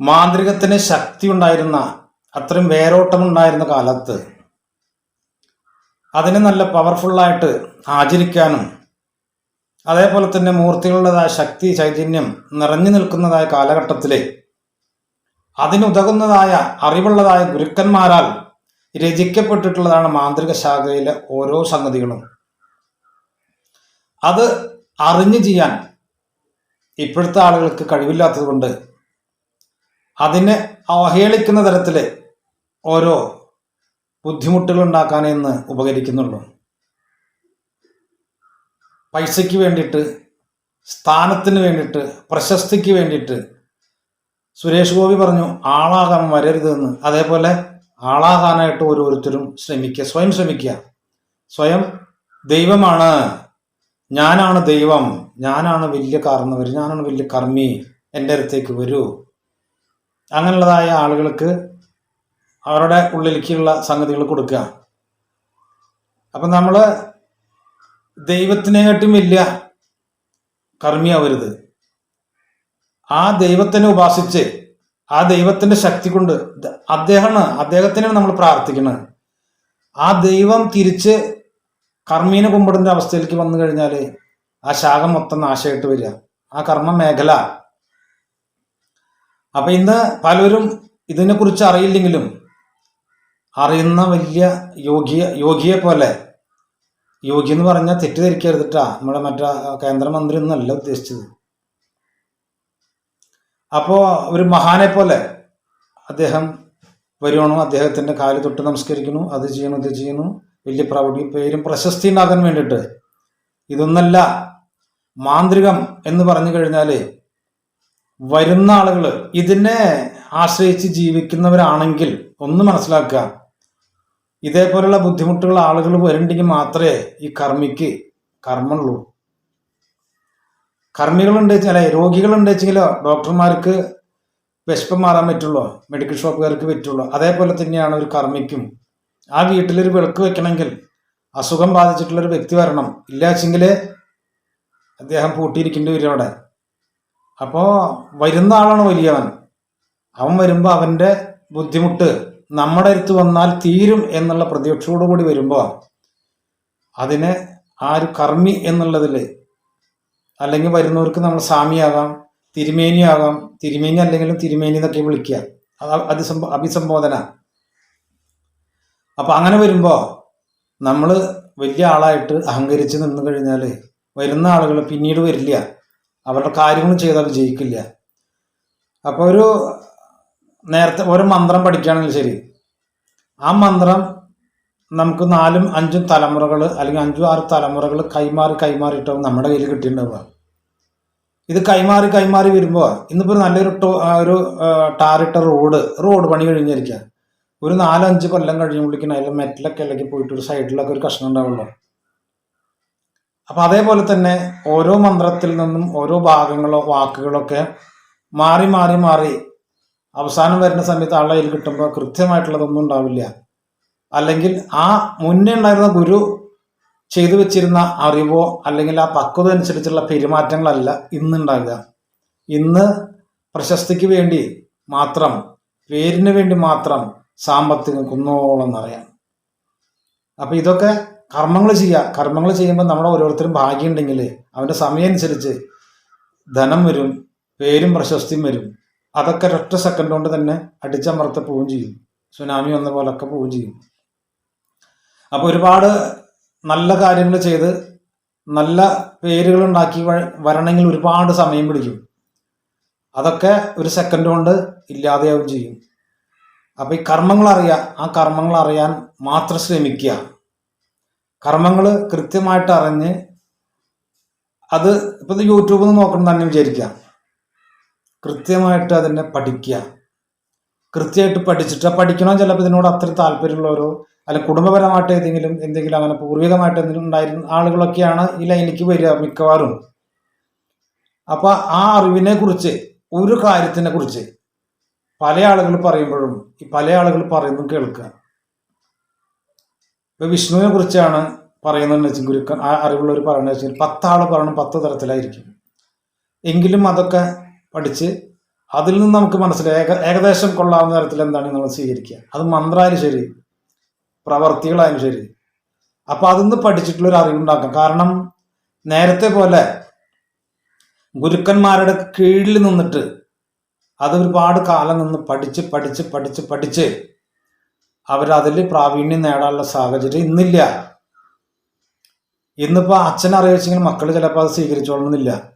മാന്ത്രികത്തിന് ശക്തി ഉണ്ടായിരുന്ന അത്രയും വേരോട്ടമുണ്ടായിരുന്ന കാലത്ത് അതിനെ നല്ല പവർഫുള്ളായിട്ട് ആചരിക്കാനും അതേപോലെ തന്നെ മൂർത്തികളുടേതായ ശക്തി ചൈതന്യം നിറഞ്ഞു നിൽക്കുന്നതായ കാലഘട്ടത്തിലെ അതിനുതകുന്നതായ അറിവുള്ളതായ ഗുരുക്കന്മാരാൽ രചിക്കപ്പെട്ടിട്ടുള്ളതാണ് മാന്ത്രിക ശാഖയിലെ ഓരോ സംഗതികളും. അത് അറിഞ്ഞു ചെയ്യാൻ ഇപ്പോഴത്തെ ആളുകൾക്ക് കഴിവില്ലാത്തത് കൊണ്ട് അതിനെ അവഹേളിക്കുന്ന തരത്തിൽ ഓരോ ബുദ്ധിമുട്ടുകൾ ഉണ്ടാക്കാൻ ഇന്ന് ഉപകരിക്കുന്നുള്ളൂ. പൈസയ്ക്ക് വേണ്ടിയിട്ട് സ്ഥാനത്തിന് വേണ്ടിയിട്ട് പ്രശസ്തിക്ക് വേണ്ടിയിട്ട് സുരേഷ് ഗോപി പറഞ്ഞു ആളാകാൻ വരരുതെന്ന്. അതേപോലെ ആളാകാനായിട്ട് ഓരോരുത്തരും ശ്രമിക്കുക സ്വയം ശ്രമിക്കുക. സ്വയം ദൈവമാണ്. ഞാനാണ് ദൈവം. ഞാനാണ് വലിയ കാരണവർ ഞാനാണ് വലിയ കർമ്മി. എന്റെ അടുത്തേക്ക് വരൂ. അങ്ങനെയുള്ളതായ ആളുകൾക്ക് അവരുടെ ഉള്ളിലേക്കുള്ള സംഗതികൾ കൊടുക്കുക. അപ്പം നമ്മൾ ദൈവത്തിനെക്കാട്ടും വലിയ കർമ്മിയാവരുത്. ആ ദൈവത്തിനെ ഉപാസിച്ച് ആ ദൈവത്തിന്റെ ശക്തി കൊണ്ട് അദ്ദേഹമാണ് അദ്ദേഹത്തിനാണ് നമ്മൾ പ്രാർത്ഥിക്കുന്നത്. ആ ദൈവം തിരിച്ച് കർമ്മീനെ കുമ്പിടുന്ന അവസ്ഥയിലേക്ക് വന്നു കഴിഞ്ഞാൽ ആ ശാഖ മൊത്തം നാശമായിട്ട് വരിക. ആ കർമ്മ മേഖല അപ്പൊ ഇന്ന് പലരും ഇതിനെക്കുറിച്ച് അറിയില്ലെങ്കിലും അറിയുന്ന വലിയ യോഗിയ യോഗിയെ പോലെ യോഗി എന്ന് പറഞ്ഞാൽ തെറ്റിദ്ധരിക്കരുതിട്ടാ നമ്മുടെ മറ്റേ കേന്ദ്രമന്ത്രി എന്നല്ല ഉദ്ദേശിച്ചത്. അപ്പോ ഒരു മഹാനെ പോലെ അദ്ദേഹം വരുവാണോ അദ്ദേഹത്തിന്റെ കാൽ തൊട്ട് നമസ്കരിക്കുന്നു അത് ചെയ്യണു ഇത് ചെയ്യുന്നു. വലിയ പ്രൗഢി പേരും പ്രശസ്തി ഉണ്ടാകാൻ വേണ്ടിയിട്ട്. ഇതൊന്നല്ല മാന്ത്രികം എന്ന് പറഞ്ഞു കഴിഞ്ഞാൽ വരുന്ന ആളുകൾ ഇതിനെ ആശ്രയിച്ച് ജീവിക്കുന്നവരാണെങ്കിൽ ഒന്ന് മനസ്സിലാക്കുക. ഇതേപോലെയുള്ള ബുദ്ധിമുട്ടുകൾ ആളുകൾ വരുന്നുണ്ടെങ്കിൽ മാത്രമേ ഈ കർമ്മിക്ക് കർമ്മമുള്ളൂ കർമ്മികളുണ്ട് അല്ലെ രോഗികളുണ്ട് വെച്ചെങ്കിലോ ഡോക്ടർമാർക്ക് വിശപ്പം മാറാൻ പറ്റുള്ളൂ മെഡിക്കൽ ഷോപ്പുകാർക്ക് പറ്റുള്ളൂ. അതേപോലെ തന്നെയാണ് ഒരു കർമ്മിക്കും. ആ വീട്ടിലൊരു വിളക്ക് വെക്കണമെങ്കിൽ അസുഖം ബാധിച്ചിട്ടുള്ളൊരു വ്യക്തി വരണം. ഇല്ല വെച്ചെങ്കിൽ അദ്ദേഹം പൂട്ടിയിരിക്കേണ്ടി വരും അവിടെ. അപ്പോൾ വരുന്ന ആളാണ് വലിയവൻ. അവൻ വരുമ്പോൾ അവന്റെ ബുദ്ധിമുട്ട് നമ്മുടെ അടുത്ത് വന്നാൽ തീരും എന്നുള്ള പ്രതീക്ഷയോടു കൂടി വരുമ്പോൾ അതിനെ ആ ഒരു കർമ്മി എന്നുള്ളതിൽ അല്ലെങ്കിൽ വരുന്നവർക്ക് നമ്മൾ സ്വാമിയാകാം തിരുമേനിയാകാം തിരുമേനി അല്ലെങ്കിലും തിരുമേനി എന്നൊക്കെ വിളിക്കുക. അത് അതിസംബോ അഭിസംബോധന. അപ്പം അങ്ങനെ വരുമ്പോൾ നമ്മൾ വലിയ ആളായിട്ട് അഹങ്കരിച്ച് നിന്ന് കഴിഞ്ഞാൽ വരുന്ന ആളുകൾ പിന്നീട് വരില്ല. അവരുടെ കാര്യങ്ങൾ ചെയ്താൽ വിജയിക്കില്ല അപ്പോൾ ഒരു നേരത്തെ ഒരു മന്ത്രം പഠിക്കുകയാണെങ്കിൽ ശരി. ആ മന്ത്രം നമുക്ക് നാലും അഞ്ചും തലമുറകൾ അല്ലെങ്കിൽ അഞ്ചും ആറ് തലമുറകൾ കൈമാറി കൈമാറിയിട്ടാവും നമ്മുടെ കയ്യിൽ കിട്ടിയിട്ടുണ്ടാവുക. ഇത് കൈമാറി കൈമാറി വരുമ്പോൾ ഇന്നിപ്പോൾ നല്ലൊരു ടോ ഒരു ടാറിട്ട റോഡ് റോഡ് പണി കഴിഞ്ഞിരിക്കുക. ഒരു നാലഞ്ച് കൊല്ലം കഴിയുമ്പോഴേക്കും അതിൽ മെറ്റിലൊക്കെ ഇളക്കി പോയിട്ട് ഒരു സൈഡിലൊക്കെ ഒരു കഷ്ണം ഉണ്ടാവുള്ളൂ. അപ്പം അതേപോലെ തന്നെ ഓരോ മന്ത്രത്തിൽ നിന്നും ഓരോ ഭാഗങ്ങളോ വാക്കുകളൊക്കെ മാറി മാറി മാറി അവസാനം വരുന്ന സമയത്ത് ആളുടെ കയ്യിൽ കിട്ടുമ്പോൾ കൃത്യമായിട്ടുള്ളതൊന്നും ഉണ്ടാവില്ല. അല്ലെങ്കിൽ ആ മുന്നേ ഉണ്ടായിരുന്ന ഗുരു ചെയ്തു വെച്ചിരുന്ന അറിവോ അല്ലെങ്കിൽ ആ പക്വത അനുസരിച്ചുള്ള പെരുമാറ്റങ്ങളല്ല ഇന്നുണ്ടാകുക ഇന്ന് പ്രശസ്തിക്ക് വേണ്ടി മാത്രം പേരിന് വേണ്ടി മാത്രം സാമ്പത്തികം കുന്നോളം എന്നറിയാം അപ്പൊ ഇതൊക്കെ കർമ്മങ്ങൾ ചെയ്യുക കർമ്മങ്ങൾ ചെയ്യുമ്പോൾ നമ്മുടെ ഓരോരുത്തരും ഭാഗ്യമുണ്ടെങ്കിൽ അവന്റെ സമയം അനുസരിച്ച് ധനം വരും പേരും പ്രശസ്തിയും വരും. അതൊക്കെ ഒരൊറ്റ സെക്കൻഡ് കൊണ്ട് തന്നെ അടിച്ചമർത്ത പോവുകയും ചെയ്യും. സുനാമി വന്ന പോലൊക്കെ പോവുകയും ചെയ്യും. അപ്പോൾ ഒരുപാട് നല്ല കാര്യങ്ങൾ ചെയ്ത് നല്ല പേരുകൾ ഉണ്ടാക്കി വരണമെങ്കിൽ ഒരുപാട് സമയം പിടിക്കും. അതൊക്കെ ഒരു സെക്കൻഡ് കൊണ്ട് ഇല്ലാതെയാവുകയും ചെയ്യും. അപ്പോൾ ഈ കർമ്മങ്ങൾ അറിയാം ആ കർമ്മങ്ങൾ അറിയാൻ മാത്രം ശ്രമിക്കുക. കർമ്മങ്ങൾ കൃത്യമായിട്ട് അറിഞ്ഞ് അത് ഇപ്പം യൂട്യൂബിൽ നിന്ന് നോക്കണം തന്നെ വിചാരിക്കുക കൃത്യമായിട്ട് അതിനെ പഠിക്കുക കൃത്യമായിട്ട് പഠിച്ചിട്ട് പഠിക്കണോ ചിലപ്പോൾ ഇതിനോട് അത്ര താല്പര്യമുള്ളവരോ അല്ലെങ്കിൽ കുടുംബപരമായിട്ട് ഏതെങ്കിലും എന്തെങ്കിലും അങ്ങനെ പൂർവികമായിട്ട് എന്തെങ്കിലും ഉണ്ടായിരുന്ന ആളുകളൊക്കെയാണ് ഈ ലൈനിലേക്ക് വരിക മിക്കവാറും. അപ്പൊ ആ അറിവിനെ കുറിച്ച് ഒരു കാര്യത്തിനെ കുറിച്ച് പല ആളുകൾ പറയുമ്പോഴും ഈ പല ആളുകൾ പറയുന്നതും കേൾക്കുക ഇപ്പൊ വിഷ്ണുവിനെ കുറിച്ചാണ് പറയുന്നതെന്ന് വെച്ചാൽ ഗുരുക്കൻ ആ അറിവുള്ളവർ പറയുന്നത് വെച്ചാൽ പത്താൾ പറയണം പത്ത് തരത്തിലായിരിക്കും. എങ്കിലും അതൊക്കെ പഠിച്ച് അതിൽ നിന്ന് നമുക്ക് മനസ്സിലായി. ഏക ഏകദേശം കൊള്ളാവുന്ന തരത്തിൽ എന്താണ് നമ്മൾ സ്വീകരിക്കുക? അത് മന്ത്രമായാലും ശരി പ്രവർത്തികളായാലും ശരി. അപ്പൊ അതിൽ നിന്ന് പഠിച്ചിട്ടുള്ള ഒരു അറിവുണ്ടാക്കാം. കാരണം നേരത്തെ പോലെ ഗുരുക്കന്മാരുടെ കീഴിൽ നിന്നിട്ട് അത് ഒരുപാട് കാലം നിന്ന് പഠിച്ച് പഠിച്ച് പഠിച്ച് പഠിച്ച് അവരതിൽ പ്രാവീണ്യം നേടാനുള്ള സാഹചര്യം ഇന്നില്ല. ഇന്നിപ്പോ അച്ഛൻ അറിയിച്ചെങ്കിൽ മക്കൾ ചിലപ്പോൾ അത് സ്വീകരിച്ചോളണമെന്നില്ല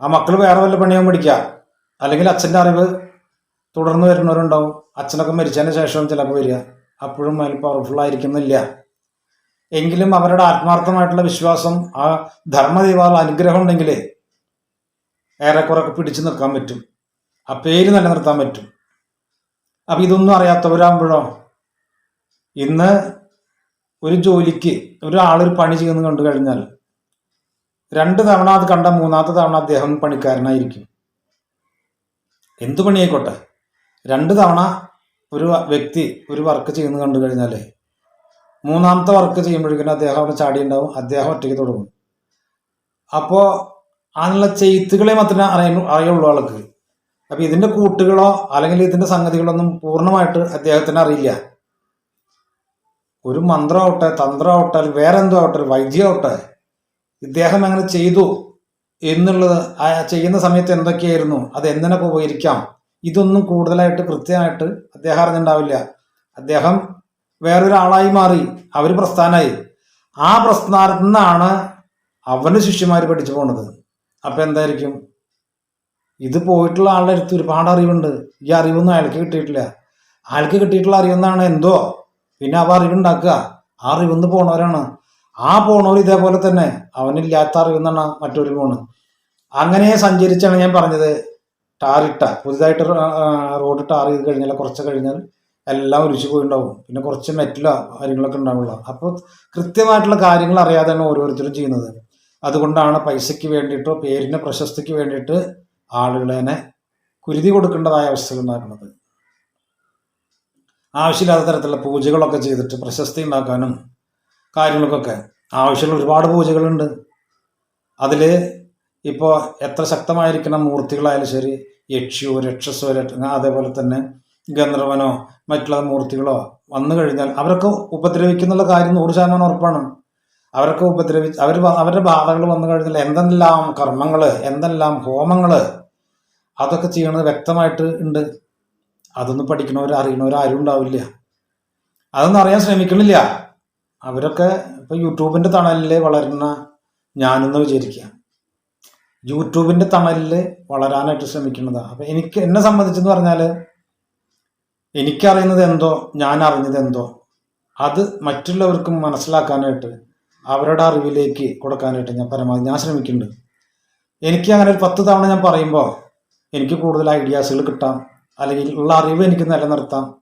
ആ മക്കൾ വേറെ വല്ല പണിയാൻ പഠിക്കുക അല്ലെങ്കിൽ അച്ഛന്റെ അറിവ് തുടർന്ന് വരുന്നവരുണ്ടാവും. അച്ഛനൊക്കെ മരിച്ചതിന് ശേഷവും ചിലപ്പോൾ വരിക. അപ്പോഴും അതിൽ പവർഫുൾ ആയിരിക്കുന്നില്ല. എങ്കിലും അവരുടെ ആത്മാർത്ഥമായിട്ടുള്ള വിശ്വാസം ആ ധർമ്മദൈവാൽ അനുഗ്രഹം ഉണ്ടെങ്കിൽ ഏറെക്കുറെ പിടിച്ചു നിൽക്കാൻ പറ്റും. ആ പേര് നിലനിർത്താൻ പറ്റും. അപ്പം ഇതൊന്നും അറിയാത്തവരാകുമ്പോഴോ? ഇന്ന് ഒരു ജോലിക്ക് ഒരാളൊരു പണി ചെയ്യുന്നത് കണ്ടു കഴിഞ്ഞാൽ രണ്ട് തവണ അത് കണ്ട മൂന്നാമത്തെ തവണ അദ്ദേഹം പണിക്കാരനായിരിക്കും. എന്തു പണിയായിക്കോട്ടെ? രണ്ട് തവണ ഒരു വ്യക്തി ഒരു വർക്ക് ചെയ്യുന്നത് കണ്ടു കഴിഞ്ഞാൽ മൂന്നാമത്തെ വർക്ക് ചെയ്യുമ്പോഴേക്കും അദ്ദേഹം അവിടെ ചാടി ഉണ്ടാവും അദ്ദേഹം ഒറ്റയ്ക്ക് തുടങ്ങും. അപ്പോൾ അതിനുള്ള ചെയ്ത്തുകളെ മാത്രമേ അറിയ അറിയുള്ളൂ ആൾക്ക്. അപ്പം ഇതിന്റെ കൂട്ടുകളോ അല്ലെങ്കിൽ ഇതിന്റെ സംഗതികളൊന്നും പൂർണമായിട്ട് അദ്ദേഹത്തിന് അറിയില്ല. ഒരു മന്ത്രമാവട്ടെ തന്ത്രമാവട്ടെ വേറെ എന്തോ ആവട്ടെ വൈദ്യമാവട്ടെ ഇദ്ദേഹം അങ്ങനെ ചെയ്തു എന്നുള്ളത് ആ ചെയ്യുന്ന സമയത്ത് എന്തൊക്കെയായിരുന്നു അത് എന്തിനൊക്കെ ഉപകരിക്കാം ഇതൊന്നും കൂടുതലായിട്ട് കൃത്യമായിട്ട് അദ്ദേഹം അറിഞ്ഞിട്ടുണ്ടാവില്ല. അദ്ദേഹം വേറൊരാളായി മാറി അവർ പ്രസ്ഥാനമായി ആ പ്രസ്ഥാനത്തു നിന്നാണ് അവന് ശിഷ്യന്മാർ പഠിച്ചു പോണത്. അപ്പൊ എന്തായിരിക്കും? ഇത് പോയിട്ടുള്ള ആളുടെ അടുത്ത് ഒരുപാട് അറിവുണ്ട്. ഈ അറിവൊന്നും അയാൾക്ക് കിട്ടിയിട്ടില്ല. അയാൾക്ക് കിട്ടിയിട്ടുള്ള അറിവെന്നാണ് എന്തോ. പിന്നെ അവ അറിവുണ്ടാക്കുക. ആ അറിവെന്ന് പോണവരാണ്. ആ പോണവർ ഇതേപോലെ തന്നെ. അവനില്ലാത്ത അറിവെന്നാണ് മറ്റൊരു പോണ്. അങ്ങനെ സഞ്ചരിച്ചാണ് ഞാൻ പറഞ്ഞത്. ടാറിട്ട. പുതുതായിട്ട് റോഡ് ടാർ ചെയ്ത് കഴിഞ്ഞാൽ കുറച്ച് കഴിഞ്ഞാൽ എല്ലാം ഒലിച്ചു പോയിണ്ടാവും. പിന്നെ കുറച്ച് മെറ്റിലോ കാര്യങ്ങളൊക്കെ ഉണ്ടാവുള്ളൂ. അപ്പോൾ കൃത്യമായിട്ടുള്ള കാര്യങ്ങൾ അറിയാതെ തന്നെ ഓരോരുത്തരും ചെയ്യുന്നത്. അതുകൊണ്ടാണ് പൈസയ്ക്ക് വേണ്ടിയിട്ടോ പേരിന് പ്രശസ്തിക്ക് വേണ്ടിയിട്ട് ആളുകളെ കുരുതി കൊടുക്കേണ്ടതായ അവസ്ഥകൾ ഉണ്ടാക്കുന്നത്. ആവശ്യമില്ലാത്ത തരത്തിലുള്ള പൂജകളൊക്കെ ചെയ്തിട്ട് പ്രശസ്തി ഉണ്ടാക്കാനും കാര്യങ്ങൾക്കൊക്കെ ആവശ്യമുള്ള ഒരുപാട് പൂജകളുണ്ട്. അതിൽ ഇപ്പോൾ എത്ര ശക്തമായിരിക്കുന്ന മൂർത്തികളായാലും ശരി യക്ഷിയോ രക്ഷസോ രക്ഷ- അതേപോലെ തന്നെ ഗന്ധർവനോ മറ്റുള്ള മൂർത്തികളോ വന്നു കഴിഞ്ഞാൽ അവരൊക്കെ ഉപദ്രവിക്കുന്നുള്ള കാര്യം നൂറ് ശതമാനം ഉറപ്പാണ്. അവരൊക്കെ ഉപദ്രവി അവർ അവരുടെ ബാധകൾ വന്നു കഴിഞ്ഞാൽ എന്തെല്ലാം കർമ്മങ്ങൾ എന്തെല്ലാം ഹോമങ്ങൾ അതൊക്കെ ചെയ്യണത് വ്യക്തമായിട്ട് ഉണ്ട്. അതൊന്നും പഠിക്കണവർ അറിയണവർ ആരും ഉണ്ടാവില്ല. അതൊന്നും അറിയാൻ ശ്രമിക്കണില്ല. അവരൊക്കെ ഇപ്പൊ യൂട്യൂബിന്റെ തണലിൽ വളരുന്ന ഞാനെന്ന് വിചാരിക്കുക. യൂട്യൂബിന്റെ തണലിൽ വളരാനായിട്ട് ശ്രമിക്കുന്നതാണ് അപ്പൊ എനിക്ക് എന്നെ സംബന്ധിച്ചെന്ന് പറഞ്ഞാൽ എനിക്കറിയുന്നത് എന്തോ ഞാൻ അറിഞ്ഞത് എന്തോ. അത് മറ്റുള്ളവർക്കും മനസ്സിലാക്കാനായിട്ട് അവരുടെ അറിവിലേക്ക് കൊടുക്കാനായിട്ട് ഞാൻ പരമാവധി ഞാൻ ശ്രമിക്കുന്നുണ്ട്. എനിക്ക് അങ്ങനെ ഒരു പത്ത് തവണ ഞാൻ പറയുമ്പോൾ എനിക്ക് കൂടുതൽ ഐഡിയാസുകൾ കിട്ടാം. അല്ലെങ്കിൽ ഉള്ള അറിവ് എനിക്ക് നിലനിർത്താം.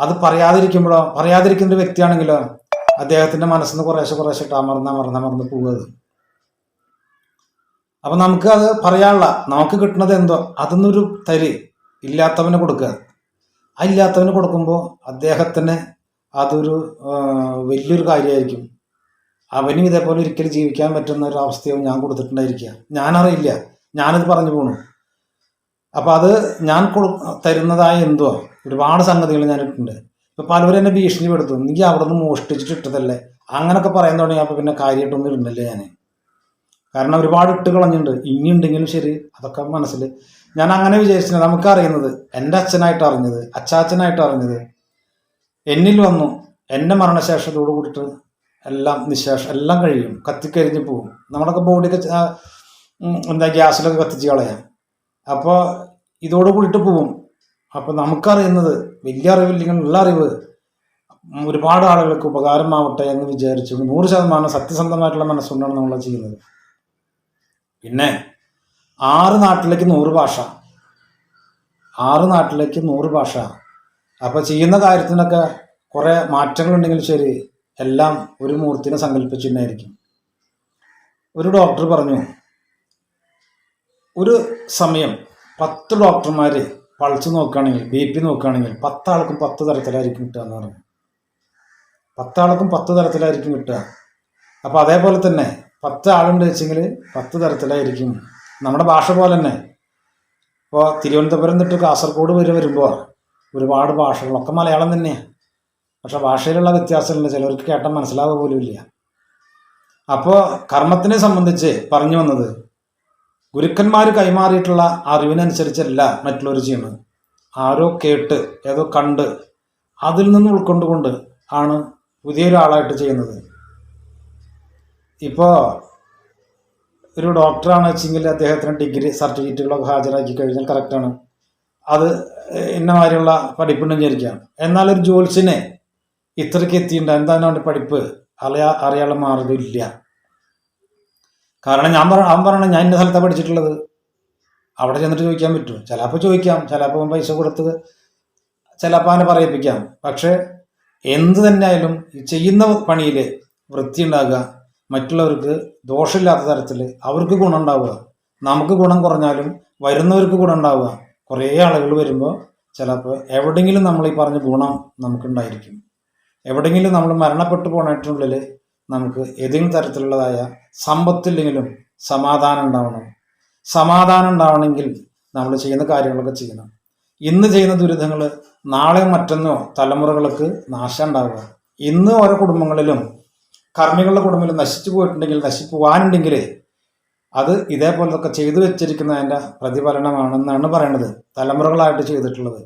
അത് പറയാതിരിക്കുമ്പോഴോ പറയാതിരിക്കുന്ന ഒരു വ്യക്തിയാണെങ്കിലോ അദ്ദേഹത്തിന്റെ മനസ്സിൽ നിന്ന് കുറേശ്ശെ കുറേശ്ശെ അമർന്ന് അമർന്ന് അമർന്ന് പോവുക അപ്പൊ നമുക്ക് അത് പറയാനുള്ള നമുക്ക് കിട്ടുന്നത് എന്തോ അതൊന്നൊരു തരി ഇല്ലാത്തവന് കൊടുക്കുക. ആ ഇല്ലാത്തവന് കൊടുക്കുമ്പോൾ അദ്ദേഹത്തിന് അതൊരു വലിയൊരു കാര്യമായിരിക്കും. അവനും ഇതേപോലെ ഒരിക്കലും ജീവിക്കാൻ പറ്റുന്ന ഒരു അവസ്ഥയും ഞാൻ കൊടുത്തിട്ടുണ്ടായിരിക്കുക. ഞാനറിയില്ല. ഞാനത് പറഞ്ഞു പോണു. അപ്പോൾ അത് ഞാൻ തരുന്നതായ എന്തോ ഒരുപാട് സംഗതികൾ ഞാൻ ഇട്ടിട്ടുണ്ട്. ഇപ്പോൾ പലവരും എന്നെ ഭീഷണിപ്പെടുത്തു. എനിക്ക് അവിടെ നിന്ന് മോഷ്ടിച്ചിട്ട് ഇട്ടതല്ലേ? അങ്ങനെയൊക്കെ പറയാൻ തുടങ്ങി അപ്പോൾ പിന്നെ കാര്യമായിട്ടൊന്നും ഇടുന്നില്ല ഞാൻ കാരണം ഒരുപാട് ഇട്ട് കളഞ്ഞിട്ടുണ്ട്. ഇനി ഉണ്ടെങ്കിലും ശരി അതൊക്കെ മനസ്സിൽ ഞാൻ അങ്ങനെ വിചാരിച്ചില്ല നമുക്ക് അറിയുന്നത് എന്റെ അച്ഛനായിട്ട് അറിഞ്ഞത് അച്ചാച്ചനായിട്ട് അറിഞ്ഞത്. എന്നിൽ വന്നു. എന്റെ മരണശേഷത്തോട് കൂടിയിട്ട് എല്ലാം നിശേഷം എല്ലാം കഴിയും കത്തിക്കരിഞ്ഞ് പോകും നമ്മുടെയൊക്കെ ബോഡിയൊക്കെ എന്താ ഗ്യാസിലൊക്കെ കത്തിച്ച് കളയാം. അപ്പോൾ ഇതോട് കൂടിയിട്ട് പോകും അപ്പോൾ നമുക്കറിയുന്നത് വലിയ അറിവില്ലെങ്കിൽ ഉള്ള അറിവ് ഒരുപാട് ആളുകൾക്ക് ഉപകാരമാവട്ടെ എന്ന് വിചാരിച്ചു നൂറ് ശതമാനം സത്യസന്ധമായിട്ടുള്ള മനസ്സുകൊണ്ടാണ് നമ്മൾ ചെയ്യുന്നത്. പിന്നെ ആറ് നാട്ടിലേക്ക് നൂറ് ഭാഷ. ആറ് നാട്ടിലേക്ക് നൂറ് ഭാഷ. അപ്പോൾ ചെയ്യുന്ന കാര്യത്തിനൊക്കെ കുറേ മാറ്റങ്ങളുണ്ടെങ്കിൽ ശരി എല്ലാം ഒരു മൂർത്തിനെ സങ്കല്പിച്ചിട്ടുണ്ടായിരിക്കും. ഒരു ഡോക്ടർ പറഞ്ഞു ഒരു സമയം പത്ത് ഡോക്ടർമാർ പൾസ് നോക്കുകയാണെങ്കിൽ ബി പി നോക്കുകയാണെങ്കിൽ പത്താൾക്കും പത്ത് തരത്തിലായിരിക്കും കിട്ടുക എന്ന് പറഞ്ഞു. പത്താൾക്കും പത്ത് തരത്തിലായിരിക്കും കിട്ടുക. അപ്പോൾ അതേപോലെ തന്നെ പത്ത് ആളുണ്ട് വെച്ചെങ്കിൽ പത്ത് തരത്തിലായിരിക്കും. നമ്മുടെ ഭാഷ പോലെ തന്നെ. ഇപ്പോൾ തിരുവനന്തപുരം തൊട്ട് കാസർഗോഡ് വരെ വരുമ്പോൾ ഒരുപാട് ഭാഷകളൊക്കെ മലയാളം തന്നെയാണ് പക്ഷെ ഭാഷയിലുള്ള വ്യത്യാസമുണ്ട് ചിലർക്ക് കേട്ടാൽ മനസ്സിലാവുക പോലും ഇല്ല. അപ്പോൾ കർമ്മത്തിനെ സംബന്ധിച്ച് പറഞ്ഞു വന്നത് ഗുരുക്കന്മാർ കൈമാറിയിട്ടുള്ള അറിവിനനുസരിച്ചല്ല മറ്റുള്ളവർ ചെയ്യുന്നത്. ആരോ കേട്ട് ഏതോ കണ്ട് അതിൽ നിന്ന് ഉൾക്കൊണ്ടുകൊണ്ട് ആണ് പുതിയൊരാളായിട്ട് ചെയ്യുന്നത്. ഇപ്പോൾ ഒരു ഡോക്ടറാണ് വെച്ചെങ്കിൽ അദ്ദേഹത്തിന് ഡിഗ്രി സർട്ടിഫിക്കറ്റുകളൊക്കെ ഹാജരാക്കി കഴിഞ്ഞാൽ കറക്റ്റാണ് അത് ഇന്ന മാതിരിയുള്ള പഠിപ്പുണ്ടെന്ന് വിചാരിക്കാം എന്നാൽ ഒരു ജോത്സ്യനെ ഇത്രയ്ക്ക് എത്തിയിട്ടുണ്ട്. എന്താണ് അവന്റെ പഠിപ്പ്? അറിയാ അറിയാനുള്ള ഇല്ല. കാരണം ഞാൻ പറ അവൻ പറയണം ഞാൻ ഇന്ന സ്ഥലത്താണ് പഠിച്ചിട്ടുള്ളത്. അവിടെ ചെന്നിട്ട് ചോദിക്കാൻ പറ്റും ചിലപ്പോൾ ചോദിക്കാം. ചിലപ്പോൾ പൈസ കൊടുത്ത് ചിലപ്പോൾ അവനെ പറയിപ്പിക്കാം. പക്ഷേ എന്ത് തന്നെ ആയാലും ചെയ്യുന്ന പണിയിൽ വൃത്തി ഉണ്ടാകുക മറ്റുള്ളവർക്ക് ദോഷമില്ലാത്ത തരത്തിൽ അവർക്ക് ഗുണം ഉണ്ടാവുക. നമുക്ക് ഗുണം കുറഞ്ഞാലും വരുന്നവർക്ക് ഗുണം ഉണ്ടാവുക. കുറേ ആളുകൾ വരുമ്പോൾ ചിലപ്പോൾ എവിടെയെങ്കിലും നമ്മൾ ഈ പറഞ്ഞ ഗുണം നമുക്കുണ്ടായിരിക്കും. എവിടെയെങ്കിലും നമ്മൾ മരണപ്പെട്ടു പോണേറ്റുള്ളിൽ നമുക്ക് ഏതെങ്കിലും തരത്തിലുള്ളതായ സമ്പത്തില്ലെങ്കിലും സമാധാനം ഉണ്ടാവണം. സമാധാനം ഉണ്ടാവണമെങ്കിൽ നമ്മൾ ചെയ്യുന്ന കാര്യങ്ങളൊക്കെ ചെയ്യണം. ഇന്ന് ചെയ്യുന്ന ദുരിതങ്ങൾ നാളെ മറ്റന്നോ തലമുറകൾക്ക് നാശം ഉണ്ടാവുക. ഇന്ന് ഓരോ കുടുംബങ്ങളിലും കർമ്മികളുടെ കുടുംബത്തിൽ നശിച്ചു പോയിട്ടുണ്ടെങ്കിൽ നശിച്ചു പോകാനുണ്ടെങ്കിൽ അത് ഇതേപോലതൊക്കെ ചെയ്തു വെച്ചിരിക്കുന്നതിന്റെ പ്രതിഫലനമാണെന്നാണ് പറയണത്. തലമുറകളായിട്ട് ചെയ്തിട്ടുള്ളത്.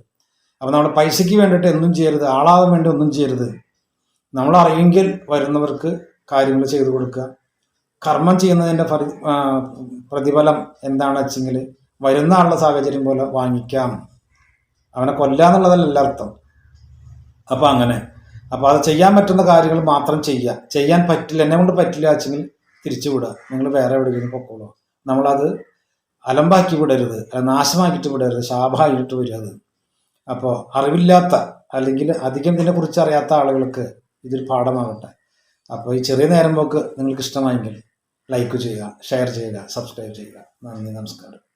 അപ്പോൾ നമ്മൾ പൈസയ്ക്ക് വേണ്ടിയിട്ട് എന്തും ചെയ്യരുത് ആളാകാൻ വേണ്ടി ഒന്നും ചെയ്യരുത്. നമ്മൾ അറിയെങ്കിൽ വരുന്നവർക്ക് കാര്യങ്ങൾ ചെയ്തു കൊടുക്കുക. കർമ്മം ചെയ്യുന്നതിന്റെ പ്രതി പ്രതിഫലം എന്താണെന്ന് വെച്ചെങ്കിൽ വരുന്ന ആളുടെ സാഹചര്യം പോലെ വാങ്ങിക്കാം. അവനെ കൊല്ലാന്നുള്ളതല്ല അർത്ഥം. അപ്പോൾ അങ്ങനെ. അപ്പോൾ അത് ചെയ്യാൻ പറ്റുന്ന കാര്യങ്ങൾ മാത്രം ചെയ്യുക. ചെയ്യാൻ പറ്റില്ല എന്നെ കൊണ്ട് പറ്റില്ല വെച്ചെങ്കിൽ തിരിച്ചു വിടുക. നിങ്ങൾ വേറെ എവിടെയെങ്കിലും പൊക്കോളൂ. നമ്മളത് അലമ്പാക്കി വിടരുത്. നാശമാക്കിയിട്ട് വിടരുത്. ശാപമായിട്ട് വരും അത്. അപ്പോൾ അറിവില്ലാത്ത അല്ലെങ്കിൽ അധികം ഇതിനെക്കുറിച്ച് അറിയാത്ത ആളുകൾക്ക് ഇതൊരു പാഠമാകട്ടെ. അപ്പോൾ ഈ ചെറിയ നേരം പോക്ക് നിങ്ങൾക്ക് ഇഷ്ടമായെങ്കിൽ ലൈക്ക് ചെയ്യുക ഷെയർ ചെയ്യുക സബ്സ്ക്രൈബ് ചെയ്യുക. നന്ദി നമസ്കാരം.